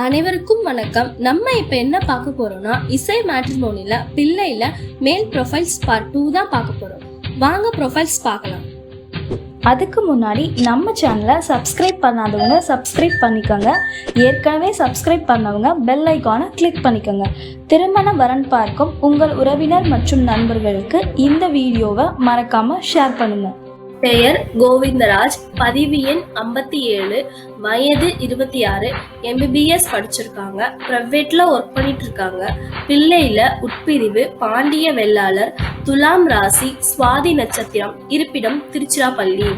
அனைவருக்கும் வணக்கம். நம்ம இப்ப என்ன பார்க்க போறோம்னா இசை மேட்ரிமோனில பிள்ளையில மேல் ப்ரொஃபைல்ஸ் பார்ட் டூ தான் பார்க்க போறோம். வாங்க ப்ரொஃபைல்ஸ் பார்க்கலாம். அதுக்கு முன்னாடி நம்ம சேனலை சப்ஸ்கிரைப் பண்ணாதவங்க சப்ஸ்கிரைப் பண்ணிக்கோங்க. ஏற்கனவே சப்ஸ்கிரைப் பண்ணவங்க பெல் ஐக்கானை கிளிக் பண்ணிக்கோங்க. திருமண வரன் பார்க்கும் உங்கள் உறவினர் மற்றும் நண்பர்களுக்கு இந்த வீடியோவை மறக்காமல் ஷேர் பண்ணுங்கள் பெயர் கோவிந்தராஜ் பதிவு எண் ஐம்பத்தி ஏழு வயது இருபத்தி ஆறு எம்பிபிஎஸ் படிச்சிருக்காங்க. ப்ரைவேட்ல ஒர்க் பண்ணிட்டு இருக்காங்க பிள்ளையில உட்பிரிவு பாண்டிய வெள்ளாளர் துலாம் ராசி சுவாதி நட்சத்திரம் இருப்பிடம் திருச்சிராப்பள்ளி.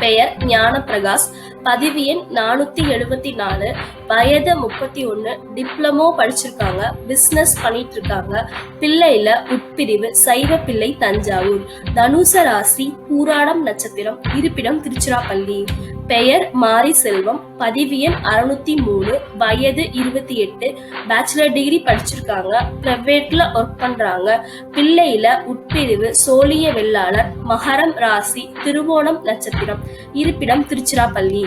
பெயர் ஞானப்பிரகாஷ் பதிவு எண் நானூத்தி எழுபத்தி நாலு. வயது முப்பத்தி ஒண்ணு டிப்ளமோ படிச்சிருக்காங்க. பிசினஸ் பண்ணிட்டு இருக்காங்க பிள்ளையில உட்பிரிவு சைவ பிள்ளை தஞ்சாவூர். தனுச ராசி பூராடம் நட்சத்திரம். இருப்பிடம் திருச்சிராப்பள்ளி. பெயர் மாரி செல்வம் பதிவு எண் அறுநூத்தி மூணு வயது இருபத்தி எட்டு பேச்சுலர் டிகிரி படிச்சிருக்காங்க பிரைவேட்ல ஒர்க் பண்றாங்க. பிள்ளையில உட்பிரிவு சோழிய வெள்ளாளர் மகரம் ராசி திருவோணம் நட்சத்திரம் இருப்பிடம் திருச்சிராப்பள்ளி.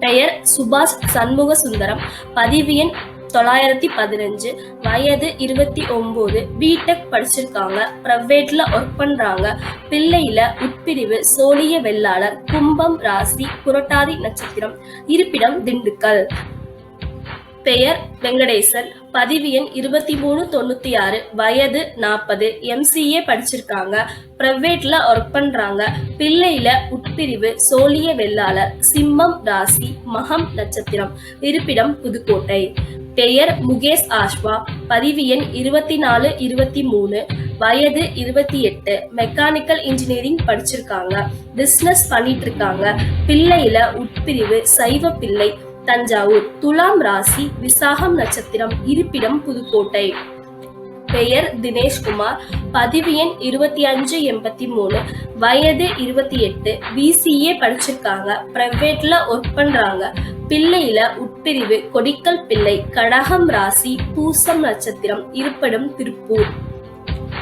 பெயர் சுபாஷ் சண்முக சுந்தரம் பதிவு எண் தொள்ளாயிரத்தி பதினஞ்சு வயது இருபத்தி ஒம்பது பிடெக் படிச்சிருக்காங்க. ப்ரைவேட்ல ஒர்க் பண்றாங்க. பிள்ளையில உட்பிரிவு சோழிய வெள்ளாளர் கும்பம் ராசி புரட்டாதி நட்சத்திரம் இருப்பிடம் திண்டுக்கல். பெயர் வெங்கடேசன். பதிவு எண் இருபத்தி மூணு தொண்ணூத்தி ஆறு. வயது நாற்பது எம்சிஏ படிச்சிருக்காங்க. பிரைவேட்ல ஒர்க் பண்றாங்க. பிள்ளையில உட்பிரிவு சோழிய வெள்ளாளர் சிம்மம் ராசி மகம் நட்சத்திரம் இருப்பிடம் புதுக்கோட்டை. பெயர் முகேஷ் ஆஷ்வா பதிவு எண் இருபத்தி நாலு இருபத்தி மூணு வயது இருபத்தி எட்டு மெக்கானிக்கல் இன்ஜினியரிங் படிச்சிருக்காங்க. பிஸ்னஸ் பண்ணிட்டு இருக்காங்க பிள்ளையில உட்பிரிவு சைவ பிள்ளை தஞ்சாவூர். துலாம் ராசி விசாகம் நட்சத்திரம் இருப்பிடம் புதுக்கோட்டை. பெயர் தினேஷ்குமார் பதிவு எண் இருபத்தி அஞ்சு எண்பத்தி மூணு வயது இருபத்தி எட்டு பிசிஏ படிச்சிருக்காங்க. பிரைவேட்ல ஒர்க் பண்றாங்க. பிள்ளையில பிரிவு கொடிக்கல் பிள்ளை கடகம் ராசி பூசம் நட்சத்திரம் இருப்பிடம் திருப்பூர்.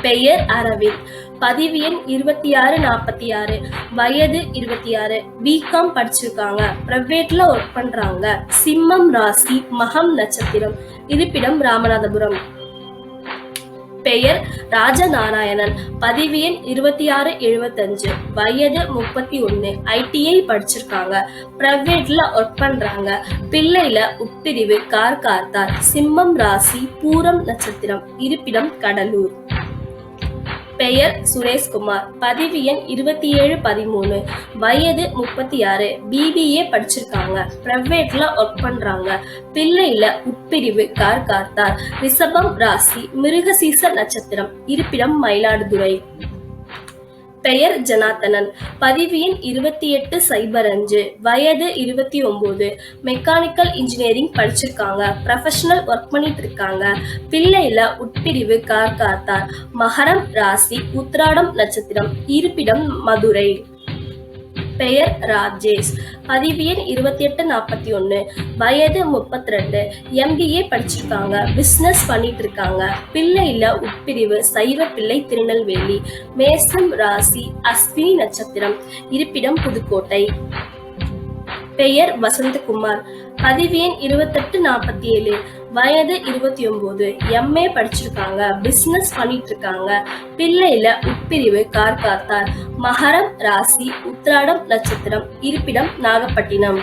பெயர் அரவிந்த். பதிவு எண் இருபத்தி ஆறு நாற்பத்தி ஆறு வயது இருபத்தி ஆறு பிகாம் படிச்சிருக்காங்க. பிரைவேட்ல ஒர்க் பண்றாங்க. சிம்மம் ராசி மகம் நட்சத்திரம். இருப்பிடம் ராமநாதபுரம். பெயர் ராஜநாராயணன். பதிவு எண் இருபத்தி ஆறு எழுபத்தஞ்சு. வயது முப்பத்தி ஒன்னு ஐடிஐ படிச்சிருக்காங்க. ப்ரைவேட்ல ஒர்க் பண்றாங்க. பிள்ளையில உட்பிரிவு கார் கார்த்தார் சிம்மம் ராசி பூரம் நட்சத்திரம். இருப்பிடம் கடலூர். பெயர் சுரேஷ்குமார். பதிவு எண் இருபத்தி ஏழு பதிமூணு. வயது முப்பத்தி ஆறு பிபிஏ படிச்சிருக்காங்க. ப்ரைவேட்ல ஒர்க் பண்றாங்க. பிள்ளையில உட்பிரிவு கார் கார்த்தார் ரிஷபம் ராசி மிருகசீச நட்சத்திரம். இருப்பிடம் மயிலாடுதுறை. பெயர் ஜனாதனன் பதிவு எண் இருபத்தி எட்டு சைபர் அஞ்சு வயது இருபத்தி ஒம்பது மெக்கானிக்கல் இன்ஜினியரிங் படிச்சிருக்காங்க. ப்ரொஃபஷனல் ஒர்க் பண்ணிட்டு இருக்காங்க பிள்ளையில உட்பிரிவு கார் காத்தார் மகரம் ராசி உத்ராடம் நட்சத்திரம். இருப்பிடம் மதுரை. பெயர் ராஜேஷ். பதிவு எண் இருபத்தி எட்டு நாற்பத்தி ஒன்று வயது முப்பத்தி ரெண்டு எம்பிஏ படிச்சிருக்காங்க. பிஸ்னஸ் பண்ணிட்டு இருக்காங்க பிள்ளையில உட்பிரிவு. சைவ பிள்ளை திருநெல்வேலி. மேசம் ராசி அஸ்வினி நட்சத்திரம். இருப்பிடம் புதுக்கோட்டை. பெயர் வசந்தகுமார். பதிவு எண் இருபத்தெட்டு நாற்பத்தி ஏழு வயது இருபத்தி ஒன்பது எம்ஏ படிச்சிருக்காங்க. பிசினஸ் பண்ணிட்டு இருக்காங்க பிள்ளையில உட்பிரிவு கார் காத்தார் மகரம் ராசி உத்ராடம் நட்சத்திரம் இருப்பிடம் நாகப்பட்டினம்.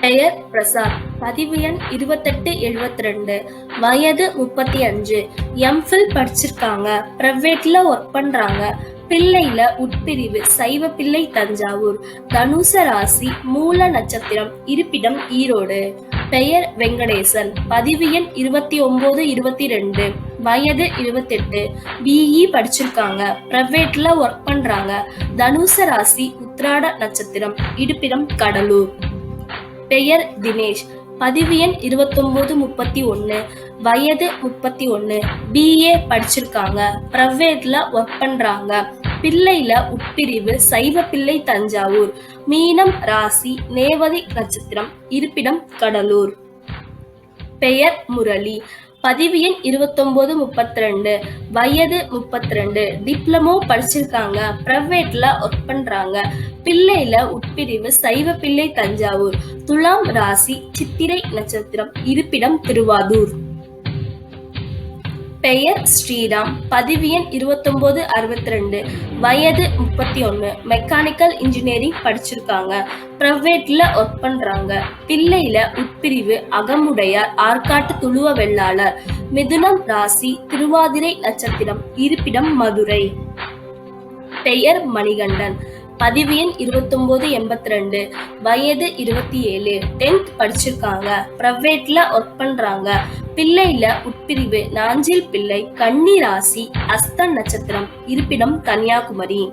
பெயர் பிரசாத். பதிவு எண் இருபத்தெட்டு எழுபத்தி ரெண்டு வயது முப்பத்தி அஞ்சு எம்ஃபில் படிச்சிருக்காங்க. ப்ரைவேட்ல ஒர்க் பண்றாங்க. பிள்ளையில உட்பிரிவு சைவ பிள்ளை தஞ்சாவூர். தனுச ராசி மூல நட்சத்திரம் இருப்பிடம் ஈரோடு. பெயர் வெங்கடேசன். பதிவு எண் இருபத்தி ஒன்பது இருபத்தி ரெண்டு வயது இருபத்தெட்டு. பிஇ படிச்சிருக்காங்க. பிரைவேட்ல ஒர்க் பண்றாங்க. தனுச ராசி உத்ராட நட்சத்திரம் இருப்பிடம் கடலூர். பெயர் தினேஷ். பதிவு எண் இருபத்தொம்போது முப்பத்தி ஒன்று வயது முப்பத்தி ஒன்று பிஏ படிச்சிருக்காங்க. பிரவேத்ல ஒர்க் பண்றாங்க. பிள்ளையில உட்பிரிவு சைவ பிள்ளை தஞ்சாவூர். மீனம் ராசி நேவதி நட்சத்திரம் இருப்பிடம் கடலூர். பெயர் முரளி. பதிவு எண் இருபத்தொம்போது முப்பத்தி ரெண்டு வயது முப்பத்தி ரெண்டு டிப்ளமோ படிச்சிருக்காங்க. ப்ரைவேட்ல ஒர்க் பண்றாங்க. பிள்ளையில உட்பிரிவு சைவ பிள்ளை தஞ்சாவூர். துலாம் ராசி சித்திரை நட்சத்திரம் இருப்பிடம் திருவாதூர். பெயர் ஸ்ரீராம் பதிவு எண் இருபத்தொம்போது அறுபத்தி ரெண்டு வயது முப்பத்தி ஒன்று மெக்கானிக்கல் இன்ஜினியரிங் படிச்சிருக்காங்க. ப்ரைவேட்டில் ஒர்க் பண்றாங்க. பிள்ளையில உட்பிரிவு அகமுடையார் ஆற்காட்டு துளுவ வெள்ளாளர். மிதுனம் ராசி திருவாதிரை நட்சத்திரம் இருப்பிடம் மதுரை. பெயர் மணிகண்டன். பதிவு எண் இருபத்தொம்போது எண்பத்தி ரெண்டு வயது இருபத்தி ஏழு. டென்த் படிச்சிருக்காங்க. ப்ரைவேட்டில் ஒர்க் பண்றாங்க. பிள்ளையில உட்பிரிவு நாஞ்சில் பிள்ளை கன்னி ராசி அஸ்த நட்சத்திரம் இருப்பிடம் கன்னியாகுமரி.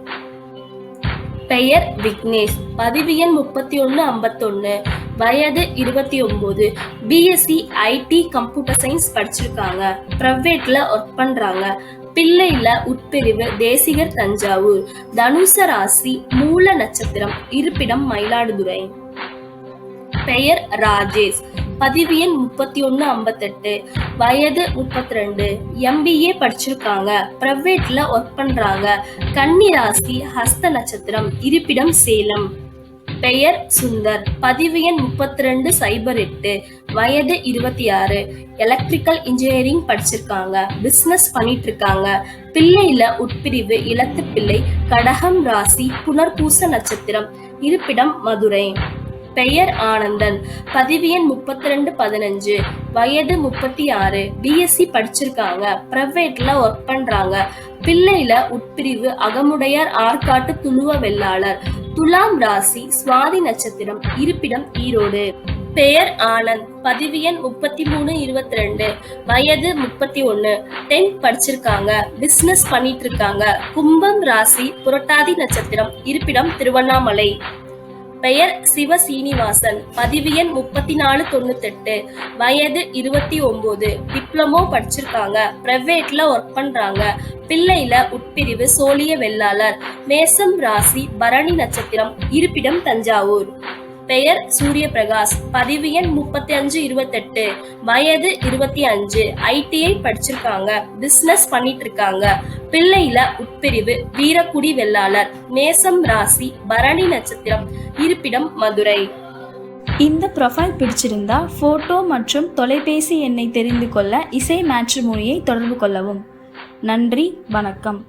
பெயர் விக்னேஷ். பதிவு எண் முப்பத்தி ஒன்று ஐம்பத்தொன்று வயது இருபத்தி ஒன்பது பிஎஸ்சி ஐடி கம்ப்யூட்டர் சயின்ஸ் படிச்சிருக்காங்க. ப்ரைவேட்ல ஒர்க் பண்றாங்க. பிள்ளையில உட்பிரிவு தேசிகர் தஞ்சாவூர். தனுச ராசி மூல நட்சத்திரம் இருப்பிடம் மயிலாடுதுறை. பெயர் ராஜேஷ். பதிவு எண் முப்பத்தி ஒன்று ஐம்பத்தெட்டு. வயது முப்பத்தி ரெண்டு எம்பிஏ படிச்சிருக்காங்க. ப்ரைவேட்ல ஒர்க் பண்றாங்க. கன்னி ராசி ஹஸ்த நட்சத்திரம் இருப்பிடம் சேலம். பெயர் சுந்தர். பதிவு எண் முப்பத்தி ரெண்டு சைபர் எட்டு. வயது இருபத்தி ஆறு எலக்ட்ரிக்கல் இன்ஜினியரிங் படிச்சிருக்காங்க. பிசினஸ் பண்ணிட்டு இருக்காங்க பிள்ளையில உட்பிரிவு இலத்து பிள்ளை கடகம் ராசி புனர்பூச நட்சத்திரம் இருப்பிடம் மதுரை. பெயர் ஆனந்தன். பதிவு எண் முப்பத்தி ரெண்டு பதினஞ்சு. வயது முப்பத்தி ஆறு பிஎஸ்சி படிச்சிருக்காங்க. பிரைவேட்ல ஒர்க் பண்றாங்க. பிள்ளையில உட்பிரிவு அகமுடையார் ஆற்காட்டு துளுவ வெள்ளாளர். துலாம் ராசி சுவாதி நட்சத்திரம் இருப்பிடம் ஈரோடு. பெயர் ஆனந்த். பதிவு எண் முப்பத்தி மூணு இருபத்தி ரெண்டு வயது முப்பத்தி ஒன்று டென்த் படிச்சிருக்காங்க. பிசினஸ் பண்ணிட்டு இருக்காங்க. கும்பம் ராசி புரட்டாதி நட்சத்திரம் இருப்பிடம் திருவண்ணாமலை. பெயர் சிவ சீனிவாசன் பதிவு எண் முப்பத்தி நாலு தொண்ணூத்தெட்டு. வயது இருபத்தி ஒன்பது டிப்ளமோ படிச்சிருக்காங்க. பிரைவேட்ல ஒர்க் பண்றாங்க. பிள்ளையில உட்பிரிவு சோழிய வெள்ளாளர். மேசம் ராசி பரணி நட்சத்திரம். இருப்பிடம் தஞ்சாவூர். பெயர் சூரிய பிரகாஷ் பதிவு எண் முப்பத்தி அஞ்சு இருபத்தெட்டு. வயது இருபத்தி அஞ்சு ஐடிஐ படிச்சிருக்காங்க. பிசினஸ் பண்ணிட்டு இருக்காங்க பிள்ளையில உட்பிரிவு வீரக்குடி வெள்ளாளர். மேசம் ராசி பரணி நட்சத்திரம். இருப்பிடம் மதுரை. இந்த ப்ரொஃபைல் பிடிச்சிருந்தா ஃபோட்டோ மற்றும் தொலைபேசி எண்ணை தெரிந்து கொள்ள இசை மேட்ரிமோனியை தொடர்பு கொள்ளவும். நன்றி வணக்கம்.